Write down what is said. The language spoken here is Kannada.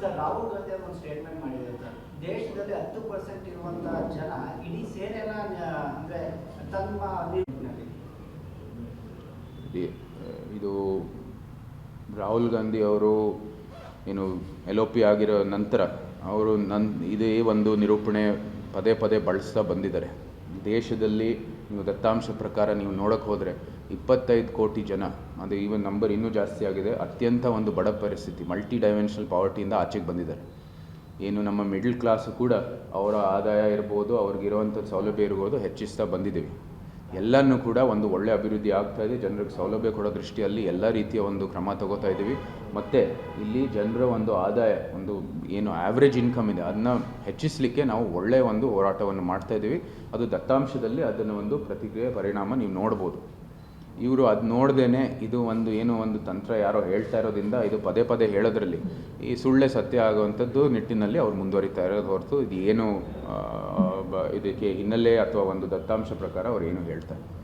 ಸರ್, ರಾಹುಲ್ ಗಾಂಧಿ ಒಂದು ಸ್ಟೇಟ್ಮೆಂಟ್ ಮಾಡಿದ್ದಾರೆ ಸರ್. ದೇಶದಲ್ಲಿ ಹತ್ತು ಪರ್ಸೆಂಟ್ ಇರುವಂತಹ ಜನ ಇಡೀ ಸೇನೆನ ಅಂದ್ರೆ ತಮ್ಮ ಇದು ರಾಹುಲ್ ಗಾಂಧಿ ಅವರು ಏನು ಎಲ್ ಒ ಪಿ ಆಗಿರೋ ನಂತರ ಅವರು ನನ್, ಇದೇ ಒಂದು ನಿರೂಪಣೆ ಪದೇ ಪದೇ ಬಳಸ್ತಾ ಬಂದಿದ್ದಾರೆ. ದೇಶದಲ್ಲಿ ನೀವು ದತ್ತಾಂಶ ಪ್ರಕಾರ ನೀವು ನೋಡೋಕ್ಕೆ ಹೋದರೆ ಇಪ್ಪತ್ತೈದು ಕೋಟಿ ಜನ ಅದು ಈವನ್ ನಂಬರ್ ಇನ್ನೂ ಜಾಸ್ತಿ ಆಗಿದೆ. ಅತ್ಯಂತ ಒಂದು ಬಡ ಪರಿಸ್ಥಿತಿ. ಮಲ್ಟಿ ಡೈಮೆನ್ಷನಲ್ ಪಾವರ್ಟಿಯಿಂದ ಆಚೆಗೆ ಬಂದಿದ್ದಾರೆ. ಏನು ನಮ್ಮ ಮಿಡ್ಲ್ ಕ್ಲಾಸು ಕೂಡ ಅವರ ಆದಾಯ ಇರ್ಬೋದು ಅವ್ರಿಗಿರುವಂಥ ಸೌಲಭ್ಯ ಇರ್ಬೋದು, ಹೆಚ್ಚಿಸ್ತಾ ಬಂದಿದ್ದೀವಿ. ಎಲ್ಲನೂ ಕೂಡ ಒಂದು ಒಳ್ಳೆ ಅಭಿವೃದ್ಧಿ ಆಗ್ತಾ ಇದೆ. ಜನರಿಗೆ ಸೌಲಭ್ಯ ಕೊಡೋ ದೃಷ್ಟಿಯಲ್ಲಿ ಎಲ್ಲ ರೀತಿಯ ಒಂದು ಕ್ರಮ ತಗೋತಾ ಇದ್ದೀವಿ. ಮತ್ತು ಇಲ್ಲಿ ಜನರ ಒಂದು ಆದಾಯ, ಒಂದು ಏನು ಆ್ಯಾವ್ರೇಜ್ ಇನ್ಕಮ್ ಇದೆ, ಅದನ್ನ ಹೆಚ್ಚಿಸಲಿಕ್ಕೆ ನಾವು ಒಳ್ಳೆಯ ಒಂದು ಹೋರಾಟವನ್ನು ಮಾಡ್ತಾ ಇದ್ದೀವಿ. ಅದು ದತ್ತಾಂಶದಲ್ಲಿ ಅದನ್ನು ಒಂದು ಪ್ರತಿಕ್ರಿಯೆ, ಪರಿಣಾಮ ನೀವು ನೋಡ್ಬೋದು. ಇವರು ಅದು ನೋಡ್ದೇ ಇದು ಒಂದು ಏನೋ ಒಂದು ತಂತ್ರ ಯಾರೋ ಹೇಳ್ತಾ ಇರೋದ್ರಿಂದ ಇದು ಪದೇ ಪದೇ ಹೇಳೋದ್ರಲ್ಲಿ ಈ ಸುಳ್ಳೆ ಸತ್ಯ ಆಗುವಂಥದ್ದು ನಿಟ್ಟಿನಲ್ಲಿ ಅವ್ರು ಮುಂದುವರಿತಾ ಇರೋದು ಹೊರತು ಇದು ಏನು ಇದಕ್ಕೆ ಹಿನ್ನೆಲೆ ಅಥವಾ ಒಂದು ದತ್ತಾಂಶ ಪ್ರಕಾರ ಅವ್ರು ಏನು ಹೇಳ್ತಾರೆ